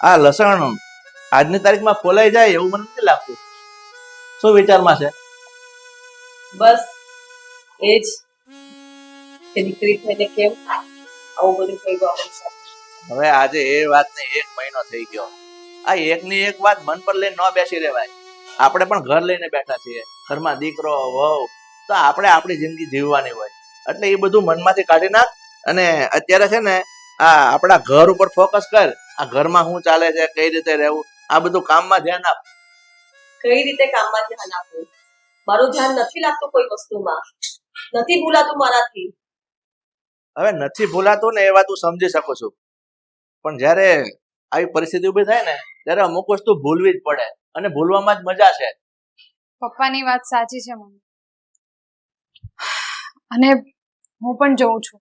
આ લસણ આજની તારીખમાં ફોલાઈ જાય એવું મને નથી લાગતું. શું વિચારમાં છે? બસ એ જ. દીકરી થઈને કેમ આવું બધું થઈ ગયું હવે આજે એ વાતને એક મહિનો થઈ ગયો. આ એકની એક વાત મન પર લઈને ન બેસી રહેવાય. આપણે પણ ઘર લઈને બેઠા છીએ. ઘરમાં દીકરો વહુ તો આપણે આપણી જિંદગી જીવવાની હોય. એટલે એ બધું મનમાંથી કાઢી નાખ અને અત્યારે છે ને આ આપણા ઘર ઉપર ફોકસ કર. આ ઘરમાં શું ચાલે છે કઈ રીતે રહેવું? આ બધું કામમાં ધ્યાન આપ. કઈ રીતે કામમાં ધ્યાન આપવું? મારું ધ્યાન નથી લાગતું કોઈ વસ્તુમાં. નથી ભૂલાતું મારાથી. હવે નથી ભૂલાતું ને એ વાત હું સમજી શકું છું. પણ જ્યારે આવી પરિસ્થિતિ ઊભી થાય ને ત્યારે અમુક વસ્તુ ભૂલવી જ પડે અને ભૂલવામાં જ મજા છે. પપ્પાની વાત સાચી છે મમ્મી. અને હું પણ જોઉં છું.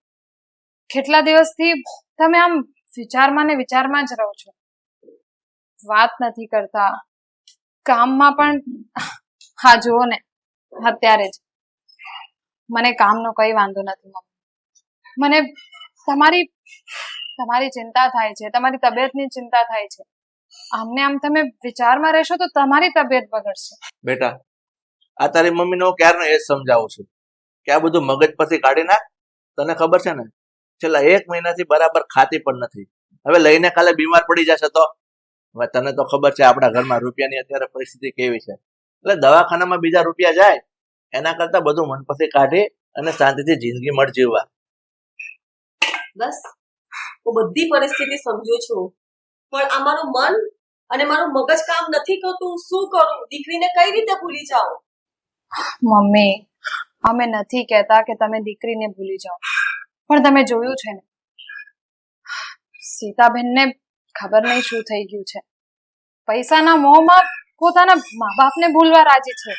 કેટલા દિવસથી તમે આમ વિચારમાં ને વિચારમાં જ રહો છો. વાત નથી કરતા. કામમાં પણ હા, જુઓ ને, અત્યારે જ. મને કામનો કઈ વાંધો નથી, મમ્મી. મને તમારી તમારી ચિંતા થાય છે, તમારી તબિયતની ચિંતા થાય છે. આમને આમ તમે વિચારમાં રહેશો તો તમારી તબિયત બગડશે. બેટા, આ તારી મમ્મીને હું ક્યારનો એ સમજાવું છું? કે આ બધું મગજ પરથી કાઢી નાખ? તને ખબર છે ને? છેલ્લા એક મહિનાથી બરાબર ખાતી પણ નથી. હવે લઈને કાલે બીમાર પડી જશે તો? હવે તને તો ખબર છે આપણા ઘરમાં રૂપિયાની અત્યારે પરિસ્થિતિ કેવી છે. એટલે દવાખાનામાં બીજા રૂપિયા જાય એના કરતા બધું મનપસી કાઢી અને શાંતિથી જિંદગી મળ જીવવા. બસ. હું બધી પરિસ્થિતિ સમજુ છું. પણ આ મારું મન અને મારું મગજ કામ નથી કરતું. શું કરું? દીકરીને કઈ રીતે ભૂલી જાઓ મમ્મી અમે નથી કહેતા કે તમે દીકરીને ભૂલી જાઓ. પણ તમે જોયું છે ને? સીતાબેનને ખબર નહીં શું થઈ ગયું છે. પૈસાના મોહમાં પોતાના મા બાપને ભૂલવા રાજી છે.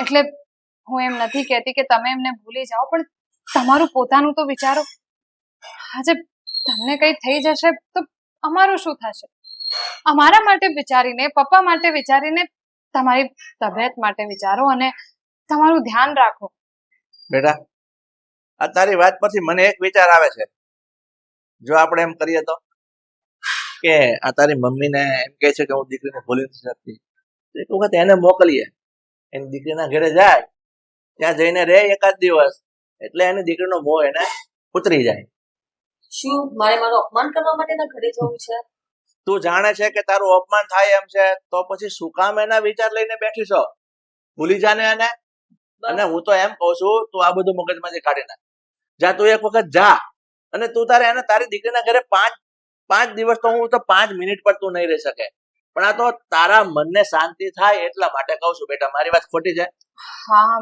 એટલે હું એમ નથી કહેતી કે તમે એમને ભૂલી જાઓ, પણ તમારું પોતાનું તો વિચારો. આજે તમને કઈ થઈ જશે તો અમારું શું થશે? અમારા માટે વિચારીને, પપ્પા માટે વિચારીને તમારી તબિયત માટે વિચારો અને તમારું ધ્યાન રાખો. બેટા આ તારી વાત પરથી મને એક વિચાર આવે છે. જો આપણે એમ કરીએ તો? કે આ તારી મમ્મીને એમ કહે છે કે હું દીકરીને ભૂલી નથી શકતી. તો એક વખત એને મોકલીએ. એની દીકરીના ઘરે જાય. ત્યાં જઈને રહે એકાદ દિવસ. એટલે એની દીકરીનો મોહ એને ઉતરી જાય. શું મારે મારું અપમાન કરવા માટે ઘરે જવું છે? તું જાણે છે કે તારું અપમાન થાય એમ છે તો પછી શું કામ એના વિચાર લઈને બેઠી છો? ભૂલી જાને એને. અને હું તો એમ કહું છું તું આ બધું મગજમાંથી કાઢી નાખ. જા તું એક વખત જા. અને તું તારે એને તારી દીકરીના ઘરે પાંચ પાંચ દિવસ તો હું તો પાંચ મિનિટ પર તું નહીં રહી શકે. પણ આ તો તારા મનને શાંતિ થાય એટલા માટે કહું છું બેટા મારી વાત ખોટી છે? હા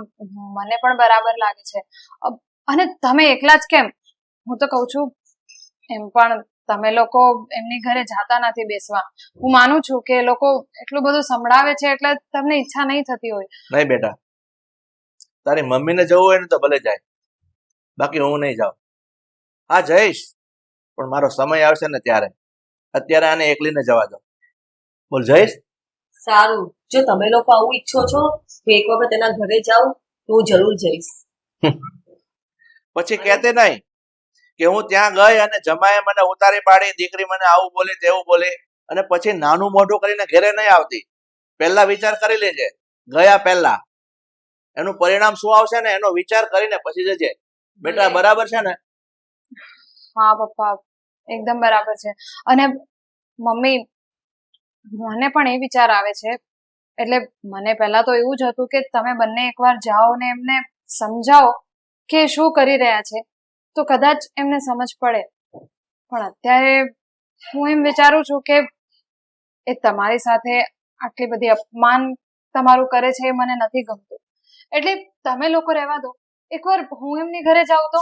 મને પણ બરાબર લાગે છે. અને તમે એકલા જ કેમ? હું તો કહું છું એમ પણ તમે લોકો એમની ઘરે જાતા નથી બેસવા. હું માનું છું કે એ લોકો એટલું બધું સંભળાવે છે એટલે તમને ઈચ્છા નહીં થતી હોય. નહીં બેટા. તારી મમ્મીને જવું હોય ને તો ભલે જાય. બાકી હું નહીં જાઉં. હા જઈશ. પણ મારો સમય આવશે ને ત્યારે. અત્યારે આને એકલીને જવા દો. બોલ જઈશ? સારું. જો તમે લોકો આવું ઈચ્છો છો તો એક વખત એના ઘરે જાઉં તો હું જરૂર જઈશ. પછી કહેતે નહીં કે હું ત્યાં ગઈ અને જમાએ મને ઉતારી પાડી દીકરી મને આવું બોલે તેવું બોલે. અને પછી નાનું મોઢું કરીને ઘરે નહીં આવતી. પહેલા વિચાર કરી લેજે. ગયા પહેલા. એનું પરિણામ શું આવશે ને એનો વિચાર કરીને પછી જજે. બેટા બરાબર છે ને? હા પપ્પા એકદમ બરાબર છે. અને મમ્મી મને પણ એ વિચાર આવે છે એટલે મને પહેલા તો એવું જ હતું કે તમે બંને એકવાર જાઓ ને એમને સમજાવો કે શું કરી રહ્યા છે. તો કદાચ એમને સમજ પડે. પણ અત્યારે હું એમ વિચારું છું કે એ તમારી સાથે આટલી બધી અપમાન તમારું કરે છે એ મને નથી ગમતું. એટલે તમે લોકો રહેવા દો. એકવાર હું એમની ઘરે જાઉં તો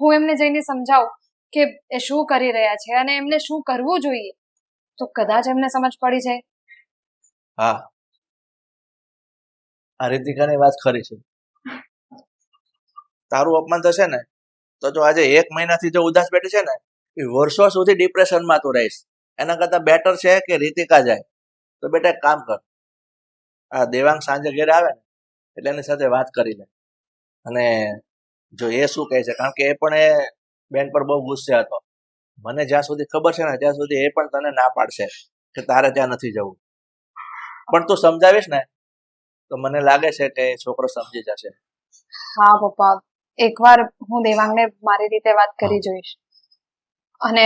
હું એમને જઈને સમજાવું કે એ શું કરી રહ્યા છે અને એમને શું કરવું જોઈએ, તો કદાચ એમને સમજ પડી જાય. હા. આ રીતિકાની વાત ખરી છે. તારું અપમાન થશે ને, તો જો આજે એક મહિનાથી જો ઉદાસ બેઠી છે ને, એ વર્ષો સુધી ડિપ્રેશનમાં તું રહીશ. એના કરતા બેટર છે કે રીતિકા જાય. તો બેટા કામ કર. આ દેવાંગ સાંજે ઘરે આવે ને, એટલે એની સાથે વાત કરી લે. અને જો એ શું કહે છે? કારણ કે એ પણ એ બેન પર બહુ ગુસ્સે હતો. મને જ્યાં સુધી ખબર છે ને ત્યાં સુધી એ પણ તને ના પાડશે કે તારે ત્યાં નથી જવું. પણ તું સમજાવીશ ને તો મને લાગે છે કે છોકરો સમજી જશે. હા પપ્પા. એકવાર હું દેવાંગને મારી રીતે વાત કરી જોઈશ. અને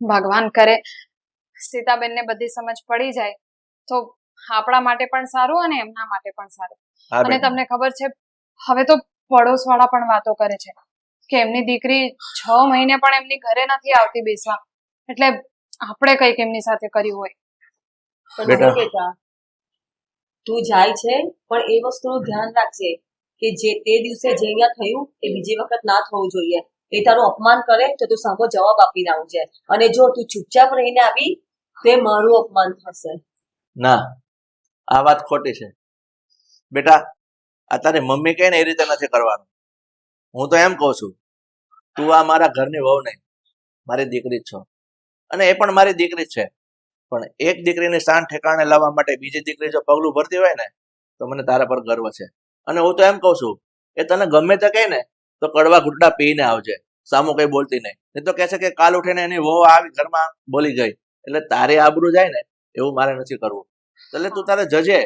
ભગવાન કરે સીતાબેનને બધી સમજ પડી જાય તો આપણા માટે પણ સારું અને એમના માટે પણ સારું. અને તમને ખબર છે હવે તો પડોશવાળા પણ વાતો કરે છે કે એમની દીકરી છ મહિને પણ એમની ઘરે નથી આવતી બેસવા. એટલે આપણે કંઈક એમની સાથે કર્યું હોય. બેટા. તું જાય છે પણ એ વસ્તુનું ધ્યાન રાખજે કે જે તે દિવસે જે અહીંયા થયું એ બીજી વખત ના થવું જોઈએ. એ તારું અપમાન કરે તો તું સામો જવાબ આપીને આવજે. અને જો તું ચૂપચાપ રહીને આવી તે મારું અપમાન થશે. ના આ વાત ખોટી છે. બેટા આ તારી મમ્મી કહે ને એ રીતે નથી કરવાનું. હું તો એમ કહું છું, તું આ મારા ઘરની વહુ નહીં, મારી દીકરી જ છો. અને એ પણ મારી દીકરી જ છે. પણ એક દીકરીને શાન ઠેકાણે લાવવા માટે બીજી દીકરી જો પગલું ભરતી હોય ને, તો મને તારા પર ગર્વ છે. અને હું તો એમ કહું છું, એ તને ગમે તે કહે ને, તો કડવા ઘૂંટડા પીને આવજે, સામો કઈ બોલતી નહીં. નહીં તો કહેશે કે કાલ ઉઠીને એની વહુ આવી ઘરમાં બોલી ગઈ. એટલે તારે આબરું જાય ને, એવું મારે નથી કરવું. એટલે તું તારે જજે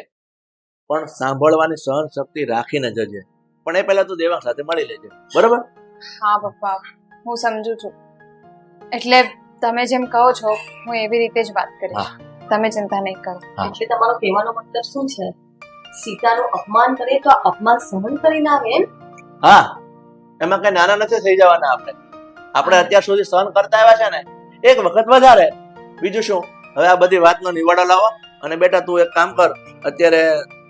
પણ સાંભળવાની સહન શક્તિ રાખીને જજે. પણ એ પહેલા તું દેવાંગ સાથે મળી લેજે. બરાબર? હા પપ્પા. હું સમજુ છું. એટલે તમે જેમ કહો છો હું એવી રીતે જ વાત કરીશ. તમે ચિંતા નહીં કરો. એટલે તમારો કહેવાનો મતલબ શું છે? સીતાનું અપમાન કરે તો અપમાન સહન કરીને આવે એમ? હા. એમાં કઈ નાના નથી થઈ જવાના આપણે. આપણે અત્યાર સુધી સહન કરતા આવ્યા છે ને એક વખત વધારે. બીજું શું? હવે આ બધી વાતનો નિવાડો લાવો. અને બેટા તું એક કામ કર. અત્યારે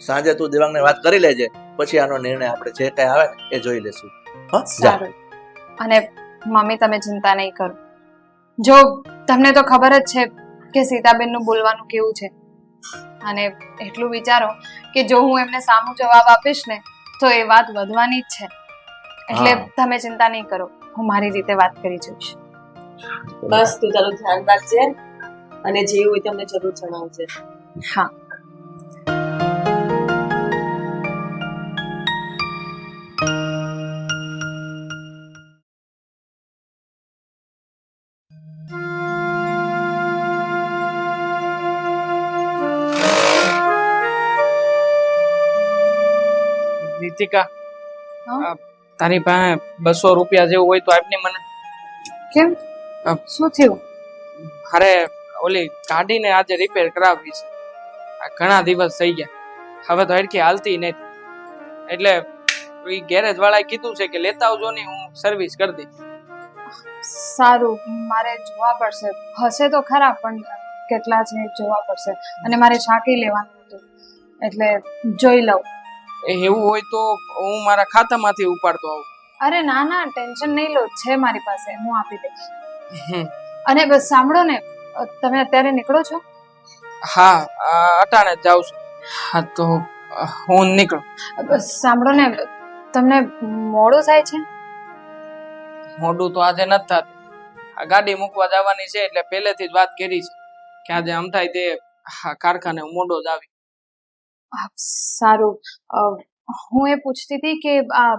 સાંજે તું દેવાંગને વાત કરી લેજે પછી આનો નિર્ણય આપણે જે કઈ આવે એ જોઈ લેશું. સારું. અને મમ્મી તમે ચિંતા નહીં કરો. જો તમને તો ખબર જ છે કે સીતાબેનનું બોલવાનું કેવું છે. અને એટલું વિચારો કે જો હું એમને સામો જવાબ આપીશ ને તો એ વાત વધવાની જ છે. એટલે તમે ચિંતા નહીં કરો. હું મારી રીતે વાત કરી જોઈશ. બસ તું તારું ધ્યાન રાખજે અને જે હોય તમને જરૂર જણાવજે. હા. રીતિકા તારી પાસે બસો રૂપિયા જેવું હોય તો આપને મને. કેમ? શું થયું? અરે ઓલી ગાડીને આજે રિપેર કરાવવી છે. ઘણા દિવસ થઈ ગયા. હવે તો હેડકી હાલતી નથી. એટલે એ ગેરેજ વાળાએ કીધું છે કે લેતા આવજો ને હું સર્વિસ કરી દઈશ. સારું મારે જોવા પડશે. હશે તો ખરા પણ કેટલા છે જોવા પડશે. અને મારે શાકી લેવાનું હતું. એટલે જોઈ લઉં. એવું હોય તો હું મારા ખાતામાંથી ઉપાડતો આવું. અરે ના ના ટેન્શન નહીં લો છે મારી પાસે હું આપી દઈશ. અને બસ સાંભળો ને તમે અત્યારે નીકળો છો? હા અટાણે જ જાઉં છું. હા તો હું નીકળું. બસ સાંભળો ને તમને મોડું થાય છે? મોડું તો આજે નથી થતું. આ ગાડી મૂકવા જવાની છે એટલે પહેલેથી જ વાત કરી છે. કે આજે આમ થાય તે કારખાને મોડો જ આવી. સારું હું એ પૂછતી હતી કે આ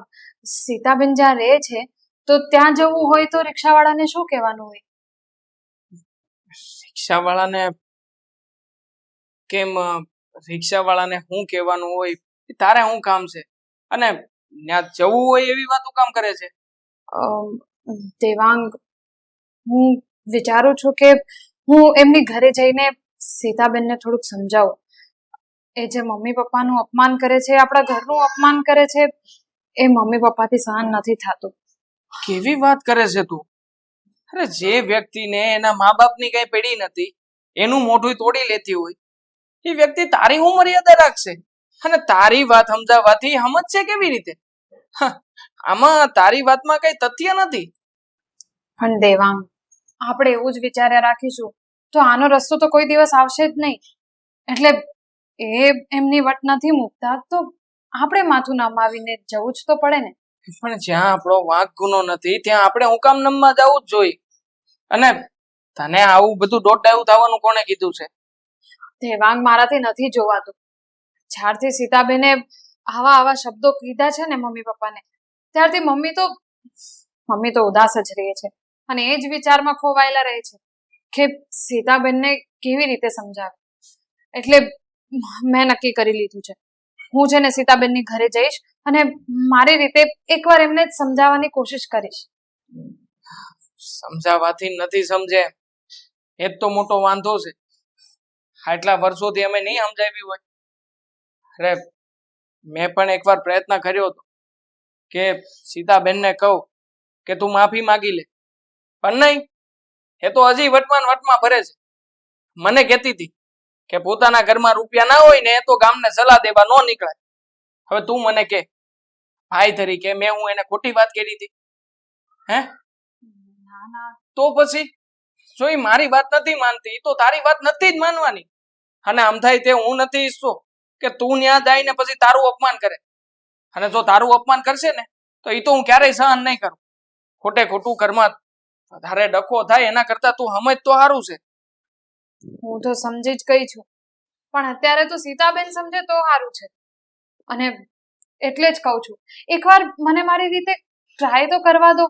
સીતાબેન જ્યાં રહે છે તો ત્યાં જવું હોય તો રિક્ષાવાળાને શું કહેવાનું હોય? રિક્ષાવાળાને કેમ રિક્ષાવાળાને શું કહેવાનું હોય? તારે શું કામ છે? અને ત્યાં જવું હોય એવી વાતો કામ કરે છે? દેવાંગ હું વિચારું છું કે હું એમની ઘરે જઈને સીતાબેનને થોડુંક સમજાવું. એ જે મમ્મી પપ્પાનું અપમાન કરે છે આપણા ઘરનું અપમાન કરે છે એ મમ્મી પપ્પાથી સહન નથી થતું. કેવી વાત કરે છે તું? અરે જે વ્યક્તિને એના મા બાપની કઈ પેઢી નથી એનું મોઢું તોડી લેતી હોય એ વ્યક્તિ તારી હું મર્યાદા રાખશે? અને તારી વાત સમજાવવાથી સમજશે કેવી રીતે? આમાં તારી વાતમાં કઈ તથ્ય નથી. પણ દેવાંગ આપણે એવું જ વિચાર્યા રાખીશું તો આનો રસ્તો તો કોઈ દિવસ આવશે જ નહીં. એટલે એ એમની વટ નથી મૂકતા તો આપણે માથું નમાવીને જવું જ તો પડે ને. પણ જ્યાં આપણો વાંક ગુનો નથી ત્યાં આપણે હું કામ નમવા જવું જ જોઈએ. અને તને આવું બધું દોડાયું થવાનું કોણે કીધું છે? દેવાંગ મારાથી નથી જોવાતું. જ્યારથી સીતાબેને આવા આવા શબ્દો કીધા છે ને મમ્મી પપ્પાને ત્યારથી મમ્મી તો મમ્મી તો ઉદાસ જ રહે છે અને એ જ વિચારમાં ખોવાયેલા રહે છે કે સીતાબેનને કેવી રીતે સમજાવે? એટલે મેં નક્કી કરી લીધું છે. હું છે ને સીતાબેનની ઘરે જઈશ અને મારી રીતે એકવાર એમને સમજાવવાની કોશિશ કરીશ. સમજાવવાથી નથી સમજે. એ તો મોટો વાંધો છે. આટલા વર્ષોથી અમે નહીં સમજાવી હોય. અરે, મેં પણ એકવાર પ્રયત્ન કર્યો હતો કે સીતાબેનને કહું કે તું માફી માંગી લે. પણ નહીં, એ તો હજી વટમાં વટમાં ભરે છે. મને કહેતી હતી કે પોતાના ઘરમાં રૂપિયા ના હોય ને તો ગામને સલાહ દેવા ન નીકળાય હવે તું મને કે ભાઈ તરીકે મેં હું એને ખોટી વાત કરી હતી. હે? તો પછી? જો એ મારી વાત નથી માનતી તો તારી વાત નથી જ માનવાની. અને આમ થાય તે હું નથી ઈચ્છતો કે તું ત્યાં જાય ને પછી તારું અપમાન કરે. અને જો તારું અપમાન કરશે ને તો એ તો હું ક્યારેય સહન નહીં કરું. ખોટે ખોટું ઘરમાં વધારે ડખો થાય એના કરતા તું સમજ તો સારું છે. હું તો સમજી જ ગઈ છું. પણ અત્યારે તો સીતાબેન સમજે તો સારું છે. અને એટલે જ કહું છું. એકવાર મને મારી રીતે ટ્રાય તો કરવા દો.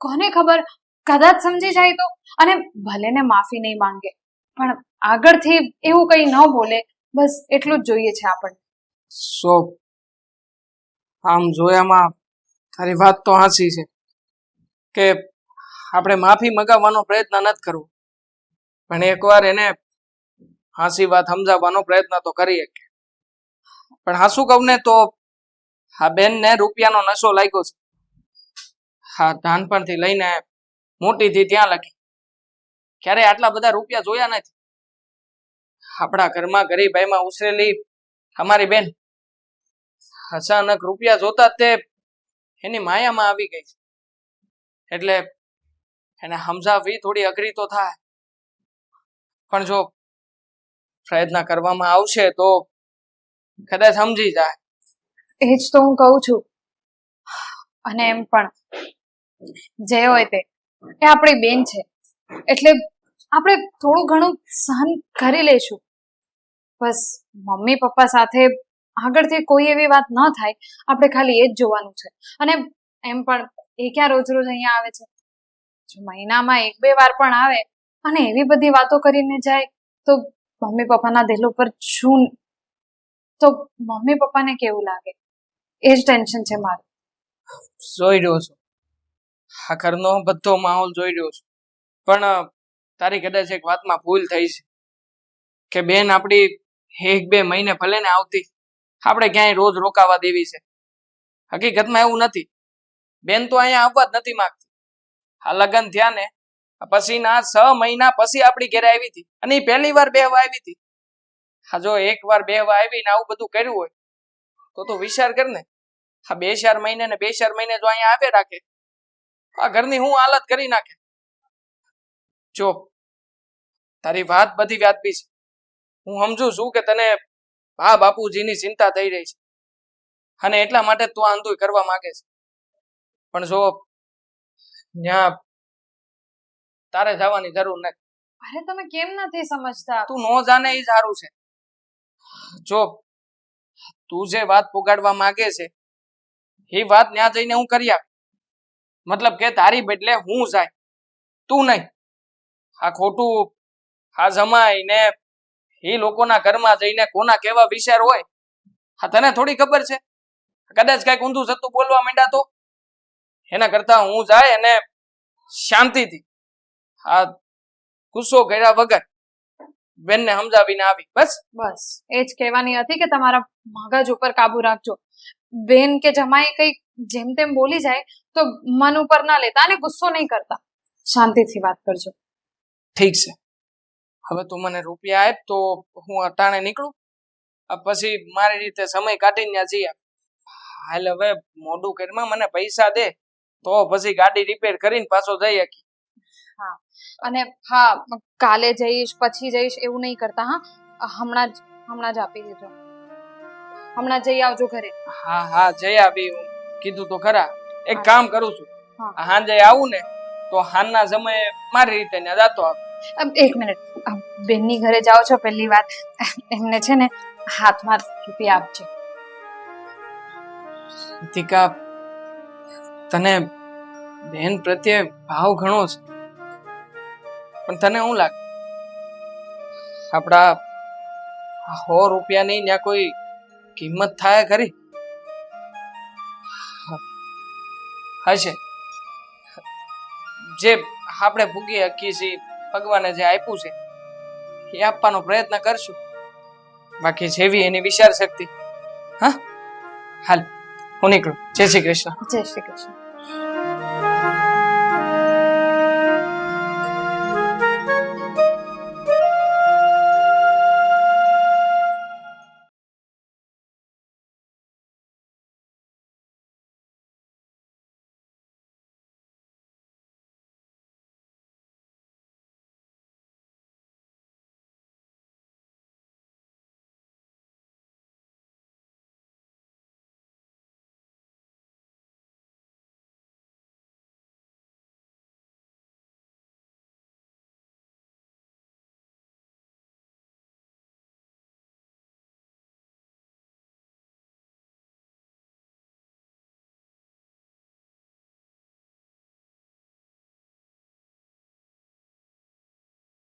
કોને ખબર? કદાચ સમજી જાય તો. અને ભલે ને માફી નહીં માંગે, પણ આગળથી એવું કંઈ ન બોલે. બસ એટલું જ જોઈએ છે આપણને. સો, આમ જોયામાં તારી વાત તો હાંસી છે. કે આપણે માફી મગાવવાનો પ્રયત્ન નથી કરવો. પણ એકવાર એને હાંસી વાત સમજાવવાનો પ્રયત્ન તો કરીએ પણ હાસુ કહું ને તો આ બેનને રૂપિયાનો નશો લાગ્યો છે. હા નાનપણથી લઈને મોટીથી ત્યાં લગી. ક્યારે આટલા બધા રૂપિયા જોયા નથી. આપણા ઘરમાં ગરીબાઈમાં ઉછરેલી અમારી બેન અચાનક રૂપિયા જોતા તે એની માયામાં આવી ગઈ એટલે એને સમજાવવી થોડી અઘરી તો થાય. પણ જો પ્રયત્ન કરવામાં આવશે તો કદાચ સમજી જાય. એ જ તો હું કહું છું. અને એમ પણ જે હોય તે. એ આપણી બેન છે. એટલે આપણે થોડું ઘણું સહન કરી લઈશું. બસ મમ્મી, પપ્પા સાથે આગળથી કોઈ એવી વાત ન થાય. આપણે ખાલી એ જ જોવાનું છે. અને એમ પણ એ ક્યાં રોજ રોજ અહીંયા આવે છે? જો મહિનામાં એક બે વાર પણ આવે અને એવી બધી વાતો કરીને જાય તો મમ્મી પપ્પાના દિલ ઉપર છું તો મમ્મી પપ્પાને કેવું લાગે? એ જ ટેન્શન છે મારું. જોઈ રહ્યો છું. આ ઘરનો બધો માહોલ જોઈ રહ્યો છું. પણ તારી કદાચ એક વાતમાં ભૂલ થઈ છે. કે બેન આપણી એક બે મહિને ભલે ને આવતી, આપણે ક્યાંય રોજ રોકાવા દેવી છે. હકીકતમાં એવું નથી. બેન તો અહીંયા આવવા જ નથી માંગતી. આ લગ્ન થયા ને પછીના છ મહિના પછી આપણી ઘરે આવી હતી. અને એ પહેલી વાર બેહવા આવી હતી. હા, જો એક વાર બેહવા આવી ને આવું બધું કર્યું હોય, તો તું વિચાર કર ને. હા, બે ચાર મહિને ને બે ચાર મહિને જો અહીંયા આવે રાખે. આ ઘરની હું હાલત કરી નાખે. જો, તારી વાત બધી વ્યાજબી છે. હું સમજુ છું કે તને હા બાપુજીની ચિંતા થઈ રહી છે. અને એટલા માટે તું આંદોય કરવા માંગે છે. પણ જો ત્યાં તારે જવાની જરૂર નથી. અરે તમે કેમ નથી સમજતા? તું નો જાને એ સારું છે. જો તું જે વાત પોગાડવા માંગે છે એ વાત ત્યાં જઈને હું કરી આપ મતલબ કે તારી બદલે હું જાય. તું નહીં. આ ખોટું આ જમાય ને એ લોકોના ઘરમાં જઈને કોના કેવા વિચાર હોય હા તને થોડી ખબર છે? કદાચ કંઈક ઊંધું જતું બોલવા માંડ્યા તો? એના કરતા હું જાય અને શાંતિથી આ ગુસ્સો કર્યા વગર બેનને સમજાવીને આવી. બસ. બસ. એ જ કહેવાની હતી કે તમારા મગજ ઉપર કાબુ રાખજો. બેન કે જમાઈ કંઈક જેમ તેમ બોલી જાય તો મન ઉપર ના લેતા અને ગુસ્સો નહીં કરતા. શાંતિથી વાત કરજો. ઠીક છે. હવે તું મને રૂપિયા આપ તો હું અટાણે નીકળું. પછી મારી રીતે સમય કાઢીને ત્યાં જઈએ હાલ હવે મોડું કરીમાં મને પૈસા દે તો પછી ગાડી રિપેર કરીને પાછો જઈ શકી અને હા કાલે જઈશ પછી જઈશ એવું નહીં કરતા હા. હમણાં જ હમણાં જ આપી દેજો. હમણાં જઈ આવજો ઘરે. હા હા જઈ આવી. હું કીધું તો ખરા. એક કામ કરું છું. હાંજે આવું ને તો હાનના સમયે મારી રીતે ને જાતો આવ. એક મિનિટ. બેનની ઘરે જાઓ છો પહેલી વાત. એમને છે ને હાથમાં રૂપિયા આપજો. રિતિકા તને બેન પ્રત્યે ભાવ ઘણો છે. પણ તને શું લાગે? આપણા સો રૂપિયાની ત્યાં કોઈ કિંમત થાય ખરી? હશે જે આપણે ભૂગી શકીએ છીએ, ભગવાને જે આપ્યું છે, એ આપવાનો પ્રયત્ન કરશું. બાકી જેવી એની વિચાર શક્તિ હા? હાલ, હું નીકળું. જય શ્રી કૃષ્ણ. જય શ્રી કૃષ્ણ.